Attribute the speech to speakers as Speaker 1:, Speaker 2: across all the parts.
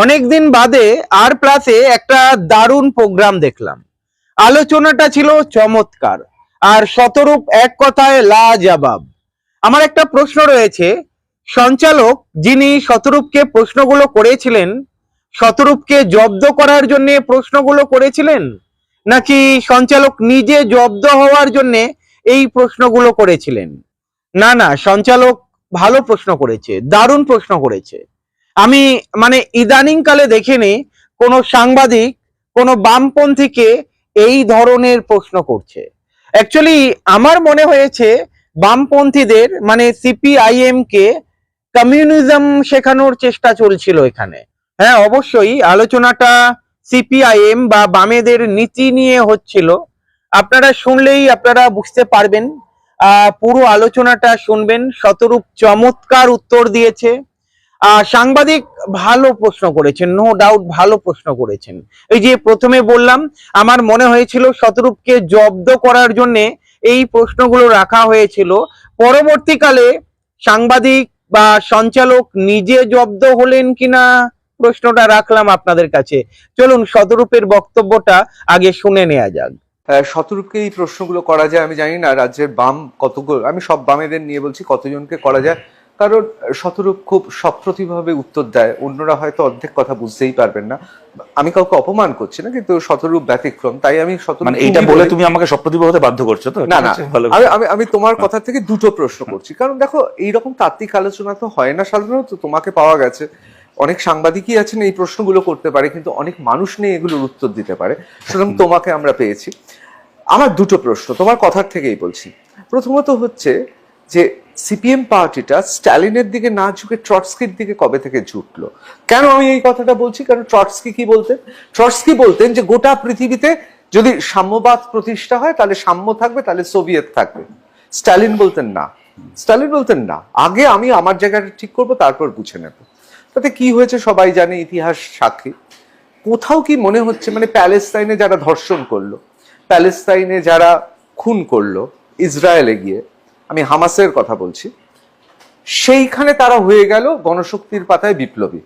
Speaker 1: অনেকদিন বাদে আর প্লাসে একটা দারুণ প্রোগ্রাম দেখলাম। আলোচনাটা ছিল চমৎকার, আর শতরূপ এক কথায় লা জবাব আমার একটা প্রশ্ন রয়েছে, সঞ্চালক যিনি শতরূপকে প্রশ্নগুলো করেছিলেন, শতরূপকে জব্দ করার জন্য প্রশ্নগুলো করেছিলেন? নাকি সঞ্চালক নিজে জব্দ হওয়ার জন্য এই প্রশ্নগুলো করেছিলেন? না না, সঞ্চালক ভালো প্রশ্ন করেছে, দারুণ প্রশ্ন করেছে। আমি মানে ইদানিং কালে দেখিনি কোনো সাংবাদিক কোনো বামপন্থীকে এই ধরনের প্রশ্ন করছে। অ্যাকচুয়ালি আমার মনে হয়েছে বামপন্থীদের মানে সিপিআইএম কে কমিউনিজম শেখানোর চেষ্টা চলছিল এখানে। হ্যাঁ অবশ্যই আলোচনাটা সিপিআইএম বা বামেদের নীতি নিয়ে হচ্ছিল। আপনারা শুনলেই আপনারা বুঝতে পারবেন। আহ, পুরো আলোচনাটা শুনবেন। শতরূপ চমৎকার উত্তর দিয়েছে। সাংবাদিক ভালো প্রশ্ন করেছেন নো ডাউট ভালো প্রশ্ন করেছেন। এই যে প্রথমে বললাম, আমার মনে হয়েছিল শতরূপকে জব্দ করার জন্য এই প্রশ্নগুলো রাখা হয়েছিল। পরবর্তীকালে সাংবাদিক বা সঞ্চালক নিজে জব্দ হলেন কিনা প্রশ্নটা রাখলাম আপনাদের কাছে। চলুন শতরূপের বক্তব্যটা আগে শুনে নেওয়া যাক।
Speaker 2: শতরূপকে এই প্রশ্নগুলো করা যায় আমি জানি না, রাজ্যের বাম কতগুলো, আমি সব বামেদের নিয়ে বলছি কতজনকে করা যায়। কারণ শতরূপ খুব সপ্রতিভাবে উত্তর দেয়। অন্যরা হয়তো অর্ধেক কথা বুঝতেই পারবেন না। আমি কাউকে অপমান করছি না কিন্তু শতরূপ ব্যতিক্রম তাই আমি শতরূপ
Speaker 3: মানে এইটা বলে তুমি আমাকে সপ্রতিভ হতে বাধ্য করছ তো?
Speaker 2: না না আমি আমি তোমার কথা থেকে দুটো প্রশ্ন করছি। কারণ দেখো এইরকম তাত্ত্বিক আলোচনা তো হয় না সাধারণত তোমাকে পাওয়া গেছে। অনেক সাংবাদিকই আছেন এই প্রশ্নগুলো করতে পারে কিন্তু অনেক মানুষ নেই এগুলোর উত্তর দিতে পারে। সুতরাং তোমাকে আমরা পেয়েছি। আমার দুটো প্রশ্ন তোমার কথার থেকেই বলছি। প্রথমত হচ্ছে যে সিপিএম পার্টিটা স্ট্যালিনের দিকে না ঝুঁকে ট্রটস্কির দিকে কবে থেকে ঝুঁকলো? কেন আমি এই কথাটা বলছি? কারণ ট্রটস্কি কি বলতেন? ট্রটস্কি বলতেন যে গোটা পৃথিবীতে যদি সাম্যবাদ প্রতিষ্ঠা হয়, তাহলে সাম্য থাকবে, তাহলে সোভিয়েত থাকবে। স্ট্যালিন বলতেন না। স্ট্যালিন বলতেন না। আগে আমি আমার জায়গাটা ঠিক করব, তারপর বুঝে নেব। তাতে কি হয়েছে সবাই জানে, ইতিহাস সাক্ষী। কোথাও কি মনে হচ্ছে মানে প্যালেস্তাইনে যারা ধর্ষণ করল, প্যালেস্তাইনে যারা খুন করল, ইসরায়েলে গিয়ে আমি হামাসের কথা বলছি। সেইখানে তারা হয়ে গেল গণশক্তির পাতায় বিপ্লবী।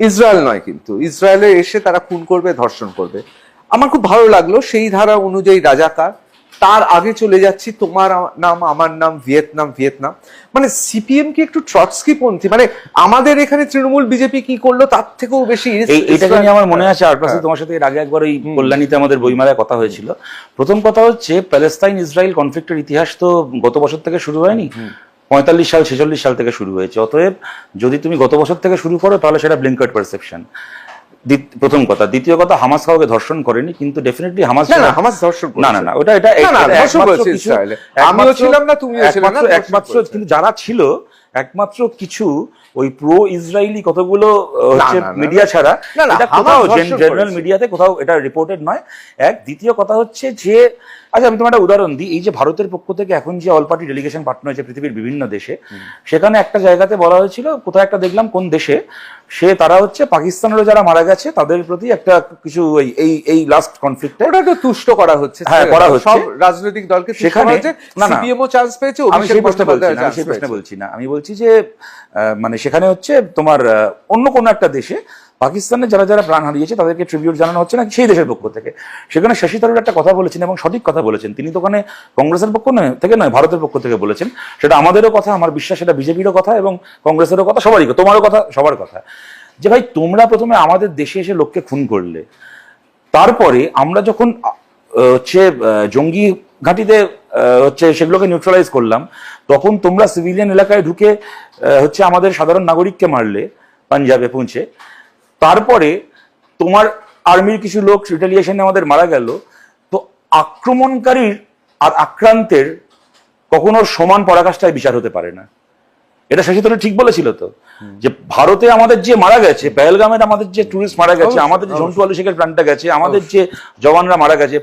Speaker 2: ইসরায়েল নয় কিন্তু, ইসরায়েলে এসে তারা খুন করবে, ধর্ষণ করবে। আমার খুব ভালো লাগল সেই ধারা অনুযায়ী রাজাকার তার আগে চলে যাচ্ছি তোমার নাম আমার নাম ভিয়েতনাম ভিয়েতনাম। মানে সিপিএম কি একটু ট্রটস্কি পন্থী? মানে আমাদের এখানে তৃণমূল বিজেপি কি করল? তার থেকেও বেশি
Speaker 3: এটাকে নিয়ে আমার মনে আছে আর
Speaker 2: হ্যাঁ।
Speaker 3: তোমার সাথে এর আগে একবার ওই কল্যাণীতে আমাদের বইমেলায় কথা হয়েছিল। প্রথম কথা হচ্ছে প্যালেস্তাইন ইসরায়েল কনফ্লিক্টের ইতিহাস তো গত বছর থেকে শুরু হয়নি। পঁয়তাল্লিশ সাল ছেচল্লিশ সাল থেকে শুরু হয়েছে। অতএব যদি তুমি গত বছর থেকে শুরু করো তাহলে সেটা ব্লিঙ্কার্ড পারসেপশন প্রথম কথা। দ্বিতীয় কথা হামাস কাউকে ধর্ষণ করেনি কিন্তু ডেফিনেটলি হামাস
Speaker 2: না না হামাস ধর্ষণ
Speaker 3: না না না ওটা এটা
Speaker 2: আমিও ছিলাম না, তুমিও ছিলাম না,
Speaker 3: একমাত্র। কিন্তু যারা ছিল একমাত্র কিছু ওই প্রো ইসরায়েলি কতগুলো হচ্ছে মিডিয়া ছাড়া এটা কোথাও জেনারেল মিডিয়াতে কোথাও এটা রিপোর্টেড নয়। এক দ্বিতীয় কথা হচ্ছে যে আচ্ছা আমি তোমার একটা উদাহরণ দিই। এই যে ভারতের পক্ষ থেকে এখন যে অল পার্টি ডেলিগেশন পাঠানো হয়েছে পৃথিবীর বিভিন্ন দেশে সেখানে একটা জায়গাতে বলা হয়েছিল কোথাও একটা দেখলাম কোন দেশে সে তারা হচ্ছে পাকিস্তানেরও যারা মারা গেছে তাদের প্রতি একটা কিছু এই- এই এই লাস্ট কনফ্লিক্টে
Speaker 2: ওটা তো তুষ্ট করা হচ্ছে
Speaker 3: হ্যাঁ, করা হচ্ছে।
Speaker 2: সব রাজনৈতিক দলকে
Speaker 3: সেখানে-।
Speaker 2: সিপিএমও চান্স পেয়েছে
Speaker 3: আমি সেই প্রশ্নে বলছি না আমি
Speaker 2: chance
Speaker 3: সেই প্রশ্নে বলছি না। আমি বলছি যে মানে সেখানে হচ্ছে তোমার অন্য কোনো একটা দেশে পাকিস্তানে যারা যারা প্রাণ হারিয়েছে তাদেরকে ট্রিবিউট জানানো হচ্ছে না সেই দেশের পক্ষ থেকে? সেখানে শশী থারুর একটা কথা বলেছেন এবং সঠিক কথা বলেছেন। তিনি তো ওখানে কংগ্রেসের পক্ষ নয়, থেকে নয়, ভারতের পক্ষ থেকে বলেছেন। সেটা আমাদেরও কথা, আমার বিশ্বাস, সেটা বিজেপিরও কথা এবং কংগ্রেসেরও কথা, সবারই তোমারও কথা, সবার কথা। যে ভাই, তোমরা প্রথমে আমাদের দেশে এসে লোককে খুন করলে, তারপরে আমরা যখন হচ্ছে জঙ্গি ঘাঁটিতে হচ্ছে সেগুলোকে নিউট্রালাইজ করলাম। তখন তোমরা সিভিলিয়ান এলাকায় ঢুকে হচ্ছে আমাদের সাধারণ নাগরিককে মারলে পাঞ্জাবে পৌঁছে। তারপরে তোমার আর্মির কিছু লোক রিটালিয়েশনে আমাদের মারা গেল। তো আক্রমণকারীর আর আক্রান্তের কখনো সমান পরাকাষ্ঠায় বিচার হতে পারে না। এটা শশী থারুর ঠিক বলেছিল তো। যে ভারতে আমাদের যে মারা গেছে পেহেলগামের আমাদের যে টুরিস্ট মারা গেছে আমাদের যে ঝন্টু আলু শেখের প্রাণটা গেছে আমাদের যে জওয়ানরা মারা গেছে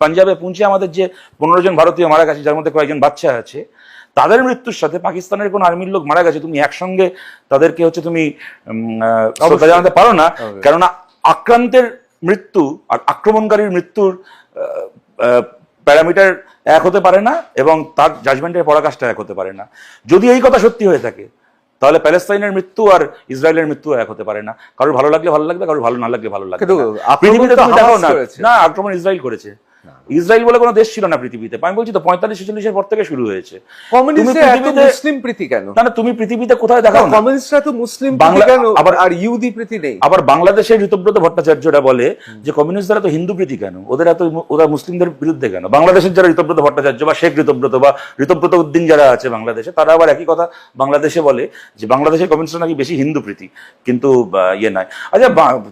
Speaker 3: পাঞ্জাবে পুঞ্চে আমাদের যে পনেরো জন ভারতীয় মারা গেছে যার মধ্যে কয়েকজন বাচ্চা আছে তাদের মৃত্যুর সাথে পাকিস্তানের কোন আর্মির লোক মারা গেছে তুমি একসঙ্গে তাদেরকে হচ্ছে তুমি শ্রদ্ধা জানাতে পারো না। কেননা আক্রান্তের মৃত্যু আর আক্রমণকারীর মৃত্যুর প্যারামিটার এক হতে পারে না এবং তার জাজমেন্টের পরাকাষ্ঠা এক হতে পারে না। যদি এই কথা সত্যি হয়ে থাকে তাহলে প্যালেস্তাইনের মৃত্যু আর ইসরায়েলের মৃত্যু এক হতে পারে না। কারোর ভালো লাগলে ভালো লাগবে কারোর ভালো না লাগলে ভালো লাগবে। না
Speaker 2: আক্রমণ
Speaker 3: ইসরায়েল করেছে। ইসরায়েল বলে কোনো দেশ ছিল না পৃথিবীতে। আমি বলছি তো পঁয়তাল্লিশ ছেচল্লিশের পর থেকে শুরু হয়েছে।
Speaker 2: মুসলিম প্রীতি কেন?
Speaker 3: না তুমি পৃথিবীতে কোথায় দেখাও না।
Speaker 2: কমিউনিস্টরা তো মুসলিম
Speaker 3: আবার-
Speaker 2: আর ইহুদি প্রীতি নেই।
Speaker 3: আবার বাংলাদেশের ঋতব্রত ভট্টাচার্যরা বলে যে কমিউনিস্টরা তো হিন্দু প্রীতি কেন? ওদের এত ওরা মুসলিমদের বিরুদ্ধে কেন? বাংলাদেশের যারা ঋতব্রত ভট্টাচার্য বা শেখ ঋতব্রত বা ঋতব্রত উদ্দিন যারা আছে বাংলাদেশে তারা আবার একই কথা বাংলাদেশে বলে যে বাংলাদেশের কমিউনিস্টরা নাকি বেশি হিন্দু প্রীতি কিন্তু ইয়ে নয় আচ্ছা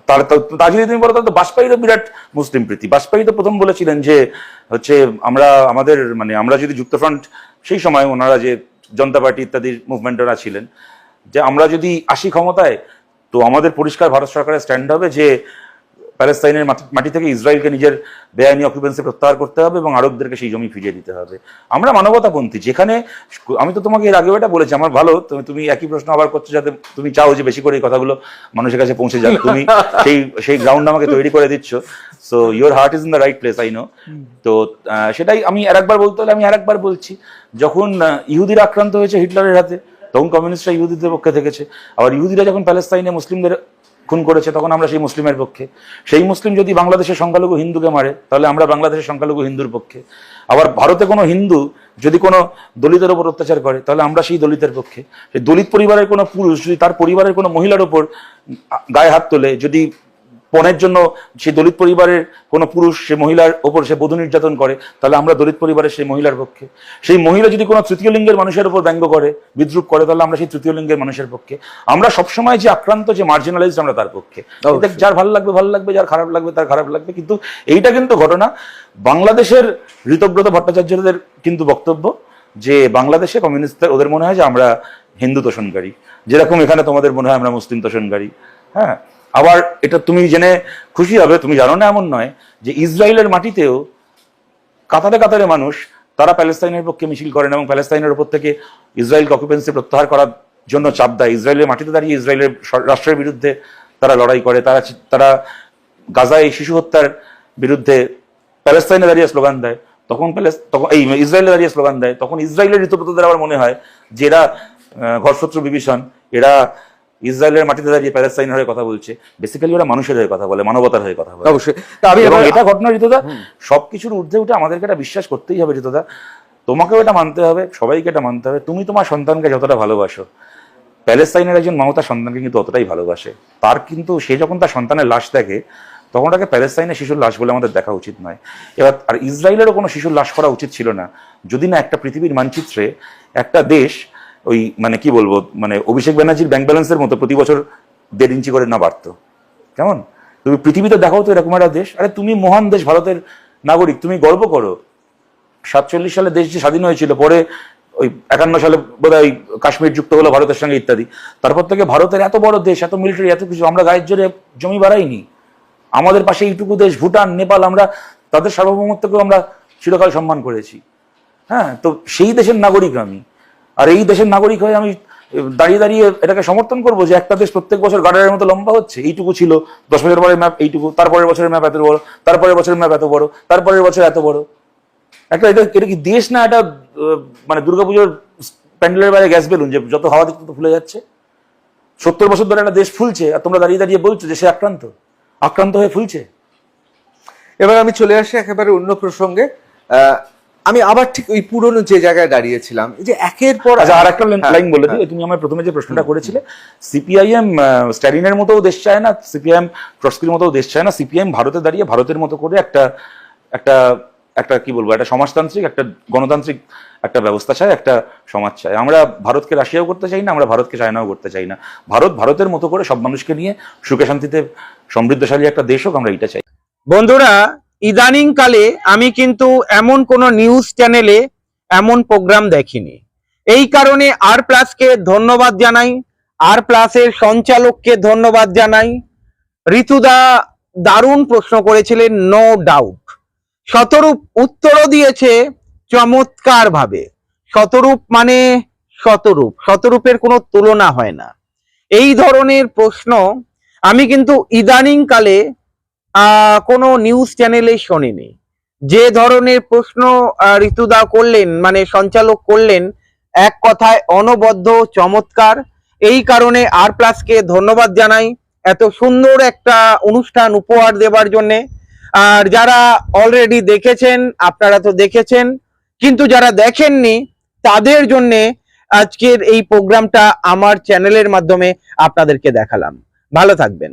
Speaker 3: তার তার যদি তুমি বলো তাহলে তো বাজপেয়ীরও বিরাট মুসলিম প্রীতি। বাজপেয়ী তো প্রথম বলেছিলেন যে হচ্ছে আমরা, আমাদের মানে আমরা যদি যুক্তফ্রন্ট, সেই সময় ওনারা যে জনতা পার্টি ইত্যাদির মুভমেন্টরা ছিলেন, যে আমরা যদি আসি ক্ষমতায়, তো আমাদের পরিষ্কার ভারত সরকারের স্ট্যান্ড হবে যে প্যালেস্তাইনের মাটি- থেকে ইসরায়েলকে নিজের বেআইনি অকুপেন্সি প্রত্যাহার করতে হবে এবং আরবদেরকে সেই জমি ফিরিয়ে দিতে হবে। আমরা মানবতাপন্থী, যেখানে আমি তো তোমাকে এর আগেও এটা বলেছি, আমার ভালো, তুমি একই প্রশ্ন আবার করছ যাতে তুমি চাও যে বেশি করে এই কথাগুলো মানুষের কাছে পৌঁছে যাবে তুমি সেই সেই গ্রাউন্ড আমাকে তৈরি করে দিচ্ছ। So your heart is in the right place I know তো সেটাই আমি আরেকবার বলতে হলে আমি আরেকবার বলছি, যখন ইহুদিরা আক্রান্ত হয়েছে হিটলারের হাতে, তখন কমিউনিস্টরা ইহুদিদের পক্ষে থেকেছে। আবার ইহুদিরা যখন প্যালেস্তাইনে মুসলিমদের খুন করেছে, তখন আমরা সেই মুসলিমের পক্ষে। সেই মুসলিম যদি বাংলাদেশের সংখ্যালঘু হিন্দুকে মারে, তাহলে আমরা বাংলাদেশের সংখ্যালঘু হিন্দুর পক্ষে। আবার ভারতে কোনো হিন্দু যদি কোনো দলিতের ওপর অত্যাচার করে, তাহলে আমরা সেই দলিতের পক্ষে। সেই দলিত পরিবারের কোনো পুরুষ যদি তার পরিবারের কোনো মহিলার ওপর গায়ে হাত তোলে, যদি পণের জন্য সেই দলিত পরিবারের কোনো পুরুষ সে মহিলার ওপর সে বধূ নির্যাতন করে তাহলে আমরা দলিত পরিবারের সেই মহিলার পক্ষে। সেই মহিলা যদি কোনো তৃতীয় লিঙ্গের মানুষের উপর ব্যঙ্গ করে বিদ্রুপ করে তাহলে আমরা সেই তৃতীয় লিঙ্গের মানুষের পক্ষে। আমরা সবসময় যে আক্রান্ত যে মার্জিনালাইজড আমরা তার পক্ষে। যার ভালো লাগবে ভালো লাগবে যার খারাপ লাগবে তার খারাপ লাগবে কিন্তু এইটা কিন্তু ঘটনা বাংলাদেশের ঋতব্রত ভট্টাচার্যদের কিন্তু বক্তব্য যে বাংলাদেশে কমিউনিস্টদের ওদের মনে হয় যে আমরা হিন্দু তোষণকারী। যেরকম এখানে তোমাদের মনে হয় আমরা মুসলিম তোষণকারী। হ্যাঁ? আবার এটা তুমি জেনে খুশি হবে, তুমি জানো না এমন নয় যে ইসরায়েলের মাটিতেও কাতারে কাতারে মানুষ তারা প্যালেস্তাইনের পক্ষে মিছিল করেন এবং প্যালেস্তাইনের উপর থেকে ইসরায়েলকে অকুপেন্সি প্রত্যাহার করার জন্য চাপ দেয়। ইসরায়েলের মাটিতে দাঁড়িয়ে ইসরায়েলের রাষ্ট্রের বিরুদ্ধে তারা লড়াই করে। তারা তারা গাজায় শিশু হত্যার বিরুদ্ধে প্যালেস্তাইনে দাঁড়িয়ে স্লোগান দেয়। তখন প্যালেস তখন এই ইসরায়েলে দাঁড়িয়ে স্লোগান দেয়। তখন ইসরায়েলের ঋতুপ্রতদের আবার মনে হয় যে এরা ঘরশত্রু বিভীষণ, এরা ইসরায়েলের মাটিতে দাঁড়িয়ে প্যালেস্তাইনের হয়ে কথা বলছে বেসিক্যালি ওরা মানুষের হয়ে কথা বলে মানবতার হয়ে কথা বলে।
Speaker 2: অবশ্যই। তা আমি
Speaker 3: এবং এটা ঘটনা ঋতুদা সবকিছুর ঊর্ধ্বে উঠে আমাদেরকে এটা বিশ্বাস করতেই হবে ঋতুদা তোমাকেও এটা মানতে হবে সবাইকে এটা মানতে হবে। তুমি তোমার সন্তানকে যতটা ভালোবাসো প্যালেস্তাইনের একজন মা তার সন্তানকে কিন্তু অতটাই ভালোবাসে। তার কিন্তু সে যখন তার সন্তানের লাশ দেখে তখন তাকে প্যালেস্তাইনের শিশুর লাশ বলে আমাদের দেখা উচিত নয়। এবার আর ইসরায়েলেরও কোনো শিশুর লাশ করা উচিত ছিল না। যদি না একটা পৃথিবীর মানচিত্রে একটা দেশ ওই মানে কি বলব মানে অভিষেক ব্যানার্জির ব্যাংক ব্যালেন্সের মতো প্রতি বছর দেড় ইঞ্চি করে না বাড়তো। কেমন? তুমি পৃথিবীতে দেখাও তো এরকম একটা দেশ। আরে তুমি মহান দেশ, ভারতের নাগরিক, তুমি গর্ব করো। সাতচল্লিশ সালে দেশ যে স্বাধীন হয়েছিল, পরে ওই একান্ন সালে বোধহয় ওই কাশ্মীর যুক্ত হলো ভারতের সঙ্গে ইত্যাদি। তারপর থেকে ভারতের এত বড় দেশ, এত মিলিটারি এত কিছু, আমরা গায়ের জোরে জমি বাড়াইনি। আমাদের পাশে এইটুকু দেশ, ভুটান, নেপাল, আমরা তাদের সার্বভৌমত্বকেও আমরা চিরকাল সম্মান করেছি। হ্যাঁ তো সেই দেশের নাগরিক আমি। আর এই দেশের নাগরিক হয়ে আমি দাঁড়িয়ে দাঁড়িয়ে এটাকে সমর্থন করব যে একটা দেশ প্রত্যেক বছর গার্ডারের মতো লম্বা হচ্ছে, এইটুকু ছিল। দশ বছর পরের ম্যাপ এইটুকু, তারপরের বছরের ম্যাপ এত বড়, তারপরের বছরের ম্যাপ এত বড়, তারপরের বছর এত বড়। একটা এটা এটা কি দেশ না এটা মানে দুর্গাপুজোর প্যান্ডেলের বাইরে গ্যাস বেলুন যে যত হাওয়া দিচ্ছে তত ফুলে যাচ্ছে? সত্তর বছর ধরে একটা দেশ ফুলছে আর তোমরা দাঁড়িয়ে দাঁড়িয়ে বলছো যে সে আক্রান্ত। আক্রান্ত হয়ে ফুলছে।
Speaker 2: এবার আমি চলে আসি একেবারে অন্য প্রসঙ্গে। আমি আবার ঠিক ওই পুরনো যে জায়গায় দাঁড়িয়েছিলাম এই যে একের পর
Speaker 3: আচ্ছা আর একটা লাইন বলে দিই।
Speaker 2: হ্যাঁ।
Speaker 3: তুমি আমার প্রথমে যে প্রশ্নটা করেছিলে সিপিআইএম স্ট্যালিনের মতো দেশ চায় না সিপিআইএম ট্রস্কির মতো দেশ চায় না সিপিআইএম ভারতে দাঁড়িয়ে ভারতের মতো করে একটা একটা একটা কি বলব একটা সমাজতান্ত্রিক একটা গণতান্ত্রিক একটা ব্যবস্থা চায় একটা সমাজ চায়। আমরা ভারতকে রাশিয়াও করতে চাই না আমরা ভারতকে চায়নাও করতে চাই না। ভারত ভারতের মতো করে সব মানুষকে নিয়ে সুখে শান্তিতে সমৃদ্ধশালী একটা দেশ হোক আমরা এটা চাই।
Speaker 1: বন্ধুরা ইদানিং কালে আমি কিন্তু এমন কোন নিউজ চ্যানেলে এমন প্রোগ্রাম দেখিনি। এই কারণে আর প্লাসকে ধন্যবাদ জানাই আর প্লাসের সঞ্চালককে ধন্যবাদ জানাই। ঋতুদা দারুণ প্রশ্ন করেছিলেন নো ডাউট শতরূপ উত্তরও দিয়েছে চমৎকার ভাবে শতরূপ মানে শতরূপ শতরূপের কোনো তুলনা হয় না। এই ধরনের প্রশ্ন আমি কিন্তু ইদানিং কালে আহ, কোনো নিউজ চ্যানেলে শোনেনি। যে ধরনের প্রশ্ন ঋতুদা করলেন মানে সঞ্চালক করলেন, এক কথায় অনবদ্য, চমৎকার। এই কারণে আর প্লাসকে ধন্যবাদ জানাই। এত সুন্দর একটা অনুষ্ঠান উপহার দেবার জন্যে। আর যারা অলরেডি দেখেছেন, আপনারা তো দেখেছেন, কিন্তু যারা দেখেননি, তাদের জন্যে আজকের এই প্রোগ্রামটা আমার চ্যানেলের মাধ্যমে আপনাদেরকে দেখালাম। ভালো থাকবেন।